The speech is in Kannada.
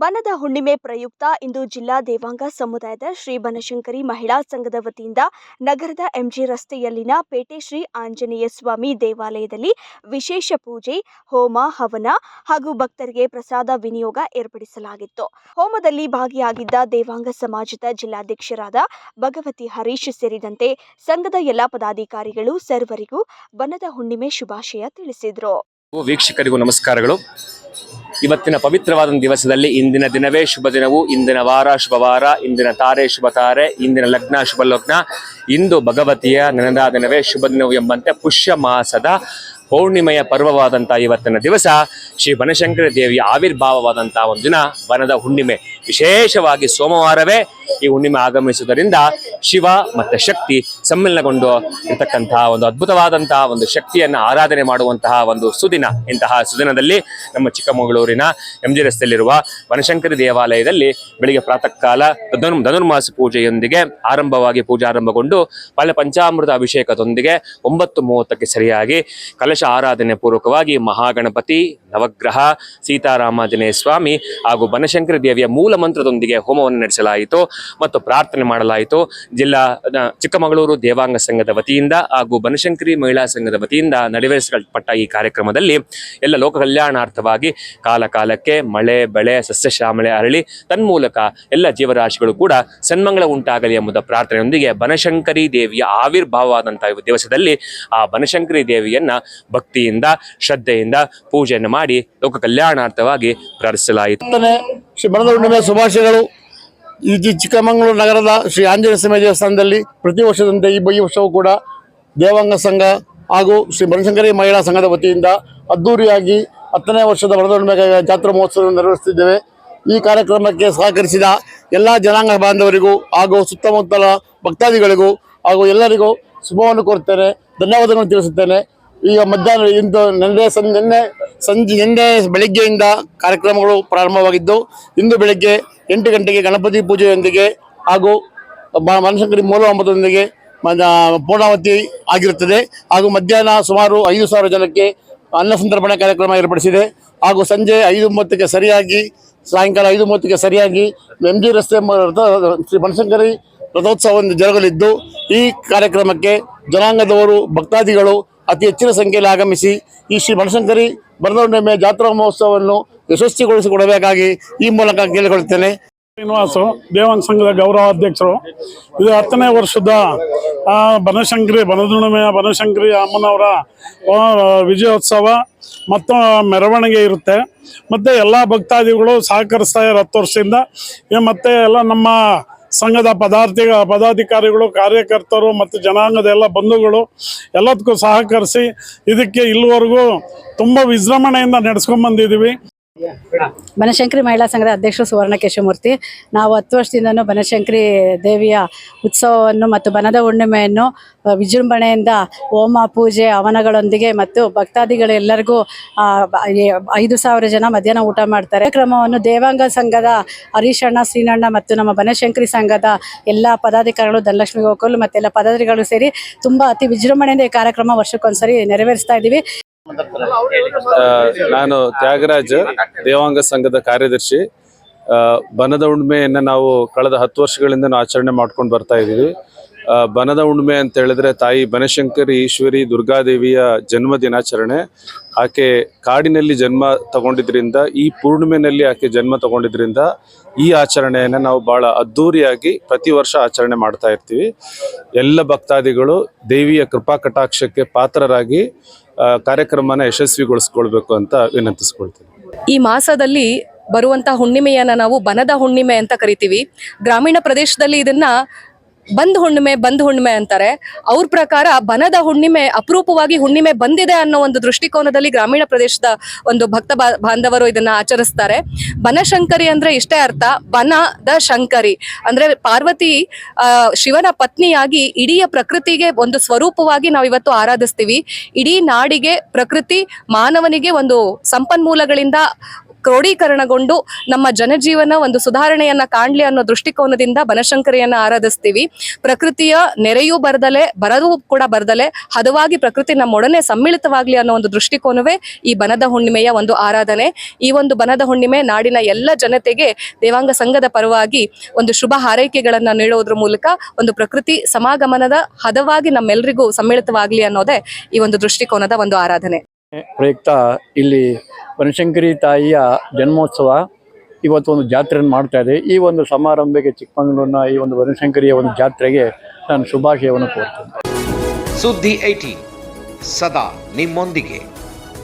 ಬನದ ಹುಣ್ಣಿಮೆ ಪ್ರಯುಕ್ತ ಇಂದು ಜಿಲ್ಲಾ ದೇವಾಂಗ ಸಮುದಾಯದ ಶ್ರೀ ಬನಶಂಕರಿ ಮಹಿಳಾ ಸಂಘದ ವತಿಯಿಂದ ನಗರದ ಎಂಜಿ ರಸ್ತೆಯಲ್ಲಿನ ಪೇಟೆ ಶ್ರೀ ಆಂಜನೇಯ ಸ್ವಾಮಿ ದೇವಾಲಯದಲ್ಲಿ ವಿಶೇಷ ಪೂಜೆ, ಹೋಮ, ಹವನ ಹಾಗೂ ಭಕ್ತರಿಗೆ ಪ್ರಸಾದ ವಿನಿಯೋಗ ಏರ್ಪಡಿಸಲಾಗಿತ್ತು. ಹೋಮದಲ್ಲಿ ಭಾಗಿಯಾಗಿದ್ದ ದೇವಾಂಗ ಸಮಾಜದ ಜಿಲ್ಲಾಧ್ಯಕ್ಷರಾದ ಭಗವತಿ ಹರೀಶ್ ಸೇರಿದಂತೆ ಸಂಘದ ಎಲ್ಲ ಪದಾಧಿಕಾರಿಗಳು ಸರ್ವರಿಗೂ ಬನದ ಹುಣ್ಣಿಮೆ ಶುಭಾಶಯ ತಿಳಿಸಿದರು. ವೀಕ್ಷಕರಿಗೂ ನಮಸ್ಕಾರಗಳು. ಇವತ್ತಿನ ಪವಿತ್ರವಾದ ದಿವಸದಲ್ಲಿ ಇಂದಿನ ದಿನವೇ ಶುಭ ದಿನವು. ಇಂದಿನ ವಾರ ಶುಭ ವಾರ, ಇಂದಿನ ತಾರೆ ಶುಭ ತಾರೆ, ಇಂದಿನ ಲಗ್ನ ಶುಭ ಲಗ್ನ. ಇಂದು ಭಗವತಿಯ ನೆನದ ದಿನವೇ ಶುಭ ದಿನವು ಎಂಬಂತೆ ಪುಷ್ಯ ಮಾಸದ ಪೌರ್ಣಿಮೆಯ ಪರ್ವವಾದಂತಹ ಇವತ್ತಿನ ದಿವಸ, ಶ್ರೀ ಬನಶಂಕರ ದೇವಿಯ ಆವಿರ್ಭಾವವಾದಂತಹ ಒಂದು ದಿನ, ವನದ ಹುಣ್ಣಿಮೆ. ವಿಶೇಷವಾಗಿ ಸೋಮವಾರವೇ ಈ ಹುಣ್ಣಿಮೆ ಆಗಮಿಸುವುದರಿಂದ ಶಿವ ಮತ್ತೆ ಶಕ್ತಿ ಸಮ್ಮಿಲನಗೊಂಡು ಇರತಕ್ಕಂತಹ ಒಂದು ಅದ್ಭುತವಾದಂತಹ ಒಂದು ಶಕ್ತಿಯನ್ನು ಆರಾಧನೆ ಮಾಡುವಂತಹ ಒಂದು ಸುದಿನ ಇಂತಹ ಸುದಿನದಲ್ಲಿ ನಮ್ಮ ಚಿಕ್ಕಮಗಳೂರಿನ ಎಂ ಜಿ ರಸ್ತೆಯಲ್ಲಿರುವ ಬನಶಂಕರಿ ದೇವಾಲಯದಲ್ಲಿ ಬೆಳಿಗ್ಗೆ ಪ್ರಾತಃ ಕಾಲ ಧನುರ್ ಧನುರ್ಮಾಸ ಪೂಜೆಯೊಂದಿಗೆ ಆರಂಭವಾಗಿ ಪೂಜೆ ಆರಂಭಗೊಂಡು ಪಾಲ್ಯ ಪಂಚಾಮೃತ ಅಭಿಷೇಕದೊಂದಿಗೆ ಒಂಬತ್ತು ಮೂವತ್ತಕ್ಕೆ ಸರಿಯಾಗಿ ಕಲಶ ಆರಾಧನೆ ಪೂರ್ವಕವಾಗಿ ಮಹಾಗಣಪತಿ, ನವಗ್ರಹ ಸೀತಾರಾಮಾಂಜನೇಯ ಸ್ವಾಮಿ ಹಾಗೂ ಬನಶಂಕರಿ ದೇವಿಯ ಮೂಲ ಮಂತ್ರದೊಂದಿಗೆ ಹೋಮವನ್ನು ನಡೆಸಲಾಯಿತು. ಮತ್ತು ಪ್ರಾರ್ಥನೆ ಮಾಡಲಾಯಿತು. ಜಿಲ್ಲಾ ಚಿಕ್ಕಮಗಳೂರು ದೇವಾಂಗ ಸಂಘದ ವತಿಯಿಂದ ಹಾಗೂ ಬನಶಂಕರಿ ಮಹಿಳಾ ಸಂಘದ ವತಿಯಿಂದ ನಡೆವೇರಿಸಲ್ಪಟ್ಟ ಈ ಕಾರ್ಯಕ್ರಮದಲ್ಲಿ ಎಲ್ಲ ಲೋಕ ಕಲ್ಯಾಣಾರ್ಥವಾಗಿ ಕಾಲ ಕಾಲಕ್ಕೆ ಮಳೆ, ಬೆಳೆ, ಸಸ್ಯಶ್ಯಾಮಳೆ ಅರಳಿ, ತನ್ಮೂಲಕ ಎಲ್ಲ ಜೀವರಾಶಿಗಳು ಕೂಡ ಸನ್ಮಂಗಳ ಉಂಟಾಗಲಿ ಎಂಬುದ ಪ್ರಾರ್ಥನೆಯೊಂದಿಗೆ ಬನಶಂಕರಿ ದೇವಿಯ ಆವಿರ್ಭಾವವಾದಂತಹ ದಿವಸದಲ್ಲಿ ಆ ಬನಶಂಕರಿ ದೇವಿಯನ್ನ ಭಕ್ತಿಯಿಂದ, ಶ್ರದ್ಧೆಯಿಂದ ಪೂಜೆಯನ್ನು ಮಾಡಿ ಲೋಕ ಕಲ್ಯಾಣಾರ್ಥವಾಗಿ ಪ್ರಾರ್ಥಿಸಲಾಯಿತು ಶುಭಾಶಯಗಳು. ಈ ಚಿಕ್ಕಮಗಳೂರು ನಗರದ ಶ್ರೀ ಆಂಜನೇಯ ಸ್ವಾಮಿ ದೇವಸ್ಥಾನದಲ್ಲಿ ಪ್ರತಿ ವರ್ಷದಂತೆ ಈ ಈ ವರ್ಷವೂ ಕೂಡ ದೇವಾಂಗ ಸಂಘ ಹಾಗೂ ಶ್ರೀ ಬನಶಂಕರಿ ಮಹಿಳಾ ಸಂಘದ ವತಿಯಿಂದ ಅದ್ದೂರಿಯಾಗಿ ಹತ್ತನೇ ವರ್ಷದ ಹುಣ್ಣಿಮೆ ಜಾತ್ರಾ ಮಹೋತ್ಸವ ನೆರವೇರಿಸುತ್ತಿದ್ದೇವೆ. ಈ ಕಾರ್ಯಕ್ರಮಕ್ಕೆ ಸಹಕರಿಸಿದ ಎಲ್ಲ ಜನಾಂಗ ಬಾಂಧವರಿಗೂ ಹಾಗೂ ಸುತ್ತಮುತ್ತಲ ಭಕ್ತಾದಿಗಳಿಗೂ ಹಾಗೂ ಎಲ್ಲರಿಗೂ ಶುಭವನ್ನು ಕೋರುತ್ತೇನೆ. ಧನ್ಯವಾದಗಳನ್ನು ತಿಳಿಸುತ್ತೇನೆ. ಈಗ ಮಧ್ಯಾಹ್ನ ಇಂದು ನಿನ್ನೆ ಸಂ ನಿನ್ನೆ ಸಂಜೆ ನಿನ್ನೆ ಬೆಳಿಗ್ಗೆಯಿಂದ ಕಾರ್ಯಕ್ರಮಗಳು ಪ್ರಾರಂಭವಾಗಿದ್ದು, ಇಂದು ಬೆಳಗ್ಗೆ ಎಂಟು ಗಂಟೆಗೆ ಗಣಪತಿ ಪೂಜೆಯೊಂದಿಗೆ ಹಾಗೂ ಬನಶಂಕರಿ ಮೂಲ ಒಂಬತ್ತೊಂದಿಗೆ ಪೂರ್ಣಾವತಿ ಆಗಿರುತ್ತದೆ. ಹಾಗೂ ಮಧ್ಯಾಹ್ನ ಸುಮಾರು ಐದು ಸಾವಿರ ಜನಕ್ಕೆ ಅನ್ನ ಸಂತರ್ಪಣೆ ಕಾರ್ಯಕ್ರಮ ಏರ್ಪಡಿಸಿದೆ. ಹಾಗೂ ಸಂಜೆ ಐದು ಮೂವತ್ತಕ್ಕೆ ಸರಿಯಾಗಿ, ಸಾಯಂಕಾಲ ಐದು ಮೂವತ್ತಕ್ಕೆ ಸರಿಯಾಗಿ ಎಂ ಜಿ ರಸ್ತೆ ಶ್ರೀ ಬನಶಂಕರಿ ರಥೋತ್ಸವ ಜರುಗಲಿದ್ದು, ಈ ಕಾರ್ಯಕ್ರಮಕ್ಕೆ ಜನಾಂಗದವರು, ಭಕ್ತಾದಿಗಳು ಅತಿ ಹೆಚ್ಚಿನ ಸಂಖ್ಯೆಯಲ್ಲಿ ಆಗಮಿಸಿ ಈ ಶ್ರೀ ಬನಶಂಕರಿ ಬರದೊಂಡೆಮೆ ಜಾತ್ರಾ ಮಹೋತ್ಸವವನ್ನು ಯಶಸ್ವಿಗೊಳಿಸಿಕೊಡಬೇಕಾಗಿ ಈ ಮೂಲಕ ಕೇಳಿಕೊಳ್ಳುತ್ತೇನೆ. ಶ್ರೀನಿವಾಸು ದೇವಾಂಗ ಸಂಘದ ಗೌರವಾಧ್ಯಕ್ಷರು ಇದು ಹತ್ತನೇ ವರ್ಷದ ಬನಶಂಕರಿ ಬನದುಣಿಮೆಯ ಬನಶಂಕರಿ ಅಮ್ಮನವರ ವಿಜಯೋತ್ಸವ ಮತ್ತು ಮೆರವಣಿಗೆ ಇರುತ್ತೆ. ಮತ್ತು ಎಲ್ಲ ಭಕ್ತಾದಿಗಳು ಸಹಕರಿಸ್ತಾರೆ ಹತ್ತು ವರ್ಷದಿಂದ. ಮತ್ತೆ ಎಲ್ಲ ನಮ್ಮ ಸಂಘದ ಪದಾರ್ಥಿ ಪದಾಧಿಕಾರಿಗಳು, ಕಾರ್ಯಕರ್ತರು ಮತ್ತು ಜನಾಂಗದ ಎಲ್ಲ ಬಂಧುಗಳು ಎಲ್ಲದಕ್ಕೂ ಸಹಕರಿಸಿ ಇದಕ್ಕೆ ಇಲ್ಲಿವರೆಗೂ ತುಂಬ ವಿಜೃಂಭಣೆಯಿಂದ ನಡೆಸ್ಕೊಂಡ್ ಬಂದಿದ್ದೀವಿ ಬನಶಂಕರಿ ಮಹಿಳಾ ಸಂಘದ ಅಧ್ಯಕ್ಷರು ಸುವರ್ಣ ಕೇಶಮೂರ್ತಿ ನಾವು ಹತ್ತು ವರ್ಷದಿಂದನೂ ಬನಶಂಕರಿ ದೇವಿಯ ಉತ್ಸವವನ್ನು ಮತ್ತು ಬನದ ಹುಣ್ಣಿಮೆಯನ್ನು ವಿಜೃಂಭಣೆಯಿಂದ ಹೋಮ ಪೂಜೆ, ಹವನಗಳೊಂದಿಗೆ ಮತ್ತು ಭಕ್ತಾದಿಗಳೆಲ್ಲರಿಗೂ ಐದು ಸಾವಿರ ಜನ ಮಧ್ಯಾಹ್ನ ಊಟ ಮಾಡ್ತಾರೆ. ಕ್ರಮವನ್ನು ದೇವಾಂಗ ಸಂಘದ ಹರೀಶಣ್ಣ, ಶ್ರೀನಣ್ಣ ಮತ್ತು ನಮ್ಮ ಬನಶಂಕರಿ ಸಂಘದ ಎಲ್ಲ ಪದಾಧಿಕಾರಿಗಳು, ಧನಲಕ್ಷ್ಮಿ ಗೋಕುಲ್ ಮತ್ತೆಲ್ಲ ಪದಾಧಿಕಾರಿಗಳು ಸೇರಿ ತುಂಬ ಅತಿ ವಿಜೃಂಭಣೆಯಿಂದ ಈ ಕಾರ್ಯಕ್ರಮ ವರ್ಷಕ್ಕೊಂದ್ಸರಿ ನೆರವೇರಿಸ್ತಾ ಇದ್ದೀವಿ. ನಾನು ತ್ಯಾಗರಾಜ್ ದೇವಾಂಗ ಸಂಘದ ಕಾರ್ಯದರ್ಶಿ. ಬನದ ಹುಣ್ಣಿಮೆಯನ್ನು ನಾವು ಕಳೆದ ಹತ್ತು ವರ್ಷಗಳಿಂದ ಆಚರಣೆ ಮಾಡ್ಕೊಂಡು ಬರ್ತಾ ಇದ್ದೀವಿ. ಬನದ ಹುಣ್ಣಿಮೆ ಅಂತ ಹೇಳಿದ್ರೆ ತಾಯಿ ಬನಶಂಕರಿ ಈಶ್ವರಿ ದುರ್ಗಾದೇವಿಯ ಜನ್ಮ ದಿನಾಚರಣೆ. ಆಕೆ ಕಾಡಿನಲ್ಲಿ ಜನ್ಮ ತಗೊಂಡಿದ್ರಿಂದ, ಈ ಪೂರ್ಣಿಮೆನಲ್ಲಿ ಆಕೆ ಜನ್ಮ ತಗೊಂಡಿದ್ರಿಂದ ಈ ಆಚರಣೆಯನ್ನು ನಾವು ಬಹಳ ಅದ್ಧೂರಿಯಾಗಿ ಪ್ರತಿ ವರ್ಷ ಆಚರಣೆ ಮಾಡ್ತಾ ಇರ್ತೀವಿ. ಎಲ್ಲ ಭಕ್ತಾದಿಗಳು ದೇವಿಯ ಕೃಪಾ ಕಟಾಕ್ಷಕ್ಕೆ ಪಾತ್ರರಾಗಿ ಕಾರ್ಯಕ್ರಮನ ಯಶಸ್ವಿಗೊಳಿಸ್ಕೊಳ್ಬೇಕು ಅಂತ ವಿನಂತಿಸ್ಕೊಳ್ತೀನಿ. ಈ ಮಾಸದಲ್ಲಿ ಬರುವಂತಹ ಹುಣ್ಣಿಮೆಯನ್ನ ನಾವು ಬನದ ಹುಣ್ಣಿಮೆ ಅಂತ ಕರಿತೀವಿ. ಗ್ರಾಮೀಣ ಪ್ರದೇಶದಲ್ಲಿ ಇದನ್ನ ಬಂದ್ ಹುಣ್ಣಿಮೆ ಬಂದ್ ಹುಣ್ಣಿಮೆ ಅಂತಾರೆ. ಅವ್ರ ಪ್ರಕಾರ ಬನದ ಹುಣ್ಣಿಮೆ ಅಪರೂಪವಾಗಿ ಹುಣ್ಣಿಮೆ ಬಂದಿದೆ ಅನ್ನೋ ಒಂದು ದೃಷ್ಟಿಕೋನದಲ್ಲಿ ಗ್ರಾಮೀಣ ಪ್ರದೇಶದ ಒಂದು ಭಕ್ತ ಬಾಂಧವರು ಇದನ್ನ ಆಚರಿಸ್ತಾರೆ. ಬನಶಂಕರಿ ಅಂದ್ರೆ ಇಷ್ಟೇ ಅರ್ಥ. ಬನದ ಶಂಕರಿ ಅಂದ್ರೆ ಪಾರ್ವತಿ ಶಿವನ ಪತ್ನಿಯಾಗಿ ಇಡೀ ಪ್ರಕೃತಿಗೆ ಒಂದು ಸ್ವರೂಪವಾಗಿ ನಾವು ಇವತ್ತು ಆರಾಧಿಸ್ತೀವಿ. ಇಡೀ ನಾಡಿಗೆ ಪ್ರಕೃತಿ ಮಾನವನಿಗೆ ಒಂದು ಸಂಪನ್ಮೂಲಗಳಿಂದ ಕ್ರೋಢೀಕರಣಗೊಂಡು ನಮ್ಮ ಜನಜೀವನ ಒಂದು ಸುಧಾರಣೆಯನ್ನ ಕಾಣ್ಲಿ ಅನ್ನೋ ದೃಷ್ಟಿಕೋನದಿಂದ ಬನಶಂಕರಿಯನ್ನ ಆರಾಧಿಸ್ತೀವಿ. ಪ್ರಕೃತಿಯ ನೆರೆಯೂ ಬರದಲೆ ಬರದೂ ಕೂಡ ಬರದಲೆ, ಹದವಾಗಿ ಪ್ರಕೃತಿ ನಮ್ಮೊಡನೆ ಸಮ್ಮಿಳಿತವಾಗ್ಲಿ ಅನ್ನೋ ಒಂದು ದೃಷ್ಟಿಕೋನವೇ ಈ ಬನದ ಹುಣ್ಣಿಮೆಯ ಒಂದು ಆರಾಧನೆ. ಈ ಒಂದು ಬನದ ಹುಣ್ಣಿಮೆ ನಾಡಿನ ಎಲ್ಲ ಜನತೆಗೆ ದೇವಾಂಗ ಸಂಘದ ಪರವಾಗಿ ಒಂದು ಶುಭ ಹಾರೈಕೆಗಳನ್ನ ನೀಡೋದ್ರ ಮೂಲಕ ಒಂದು ಪ್ರಕೃತಿ ಸಮಾಗಮನದ ಹದವಾಗಿ ನಮ್ಮೆಲ್ಲರಿಗೂ ಸಮ್ಮಿಳಿತವಾಗ್ಲಿ ಅನ್ನೋದೇ ಈ ಒಂದು ದೃಷ್ಟಿಕೋನದ ಒಂದು ಆರಾಧನೆ. ಪ್ರಯುಕ್ತ ಇಲ್ಲಿ ಬನಶಂಕರಿ ತಾಯಿಯ ಜನ್ಮೋತ್ಸವ ಇವತ್ತು ಒಂದು ಜಾತ್ರೆಯನ್ನು ಮಾಡ್ತಾ ಇದೆ. ಈ ಒಂದು ಸಮಾರಂಭಕ್ಕೆ ಚಿಕ್ಕಮಗಳೂರಿನ ಈ ಒಂದು ಬನಶಂಕರಿಯ ಒಂದು ಜಾತ್ರೆಗೆ ನಾನು ಶುಭಾಶಯವನ್ನು ಕೋರ್ತೇನೆ ಸುದ್ದಿ ಐಟಿ ಸದಾ ನಿಮ್ಮೊಂದಿಗೆ.